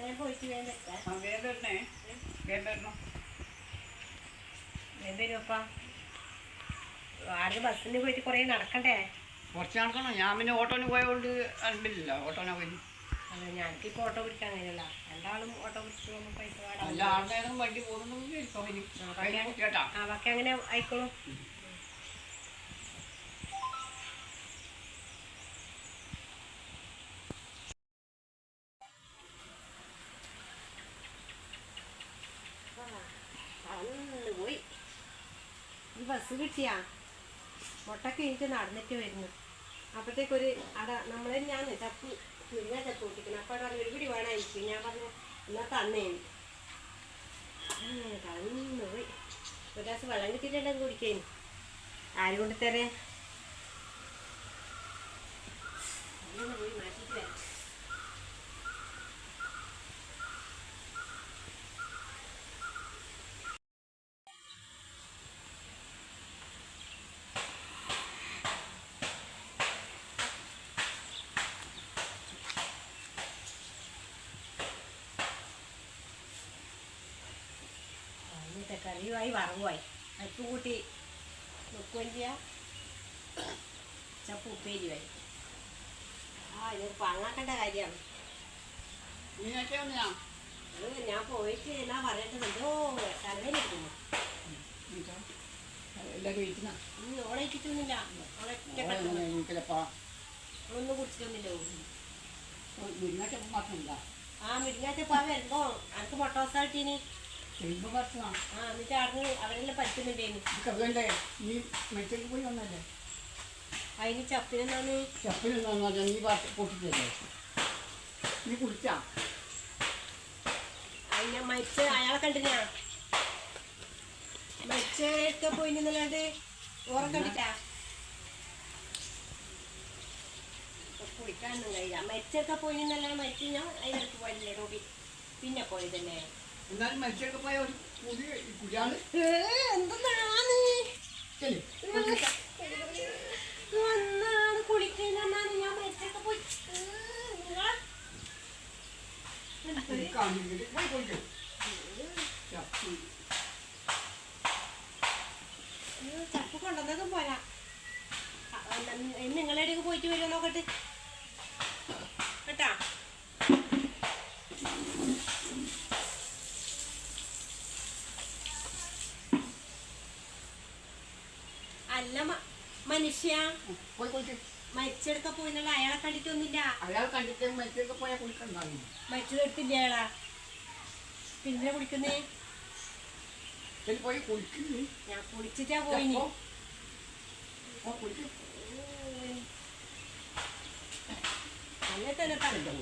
ഞാൻ പോയിട്ട് വേണ്ട ആ വേദനെ വേദന ബസ്സിന് പോയിട്ട് കുറേ നടക്കണ്ടേ? കുറച്ച് നടക്കണം. ഞാൻ പിന്നെ ഓട്ടോന് പോയതുകൊണ്ട് അൻപില്ല ഓട്ടോനെ പോയി. അല്ല ഞങ്ങൾക്കിപ്പോൾ ഓട്ടോ പിടിക്കാൻ കഴിയില്ല രണ്ടാളും ഓട്ടോ പിടിച്ചു പൈസ അല്ല പാടാം വണ്ടി പോകുന്നു കേട്ടാ ബാക്കി അങ്ങനെ ആയിക്കോളൂ. അന്ന് പോയി. ഈ ബസ് കിട്ടിയാ? മുട്ട എനിക്ക് നടന്നിട്ട് വരുന്നു. അപ്പോഴത്തേക്കൊരു അട നമ്മളെ ഞാൻ ചപ്പ് മുരിങ്ങ ചപ്പ് പൊട്ടിക്കണം അപ്പോൾ അവിടെ ഒരു പിടി വേണമായിരിക്കും. ഞാൻ പറഞ്ഞു എന്നാൽ തന്നേ. കന്നു പോയി. ഒരു ഗ്ലാസ് വെള്ളം കിട്ടിയിട്ടുണ്ടെങ്കിൽ കുടിക്കേന് ആര് കൊണ്ട് തരേ അങ്ങനെ പോയി മാറ്റിയിട്ട് വരാം എന്നിട്ട് കറിയുമായി വറവുമായി. അരിപ്പ് കൂട്ടി വെക്കുകയും ചെയ്യാം. ചപ്പ് ഉപ്പേരിയായി ആ ഇത് പങ്ങാക്കേണ്ട കാര്യമാണ്. അത് ഞാൻ പോയിട്ട് എന്നാ പറയേണ്ടത്? എന്തോ ഇനി ഓളെ ഇട്ടിട്ടൊന്നുമില്ല ഓളെ ഒന്നും കുടിച്ചിട്ടൊന്നുമില്ല ആ മിടിങ്ങാച്ചപ്പാ വരുമ്പോ അനക്ക് മുട്ട ദിവസമായിട്ടിനി എന്നിട്ട് അവരെല്ലാം പോയി വന്നല്ലേ അതിന് ചപ്പിനെന്നാണ് നീ പൊട്ടിച്ചല്ലേ നീ കുടിച്ചാ? അതിനെ മരിച്ച അയാളെ കണ്ടിനാ? മരിച്ചൊക്കെ പോയി നിന്നല്ലാണ്ട് ഓറെ കണ്ടിട്ടാ? കുളിക്കാനൊന്നും കഴിയില്ല. മരിച്ചൊക്കെ പോയി നിന്നല്ലാണ്ട് മരിച്ചു ഞാൻ അതിനടുത്ത് പോയില്ലേ റോബി? പിന്നെ പോയതല്ലേ? എന്നാലും മെച്ചക്ക് പോയ ഒരു പുതിയ കുടിയാണ് എന്താണ് കുളിക്കുന്നതാണ് ഞാൻ മരിച്ചൊക്കെ പോയി. ചപ്പി കൊണ്ടുവന്നതും പോരാ. നിങ്ങളുടെ ഇടയ്ക്ക് പോയിട്ട് വരുമോ നോക്കട്ടെ. കേട്ടാ? അല്ല മ- മനുഷ്യ. മരിച്ചെടുക്ക പോയിന്നുള്ള അയാളെ കണ്ടിട്ടൊന്നുമില്ല. അയാൾ കണ്ടിട്ട് മരിച്ചെടുക്ക പോയാൽ കുളിക്കണ്ടാവില്ല മരിച്ചെടുത്തില്ല അയാളാ? പിന്നെ കുളിക്കുന്നേ? ഞാൻ കുളിച്ചിട്ടാ പോയിനി. അല്ലേ തന്നെ കുടിക്കും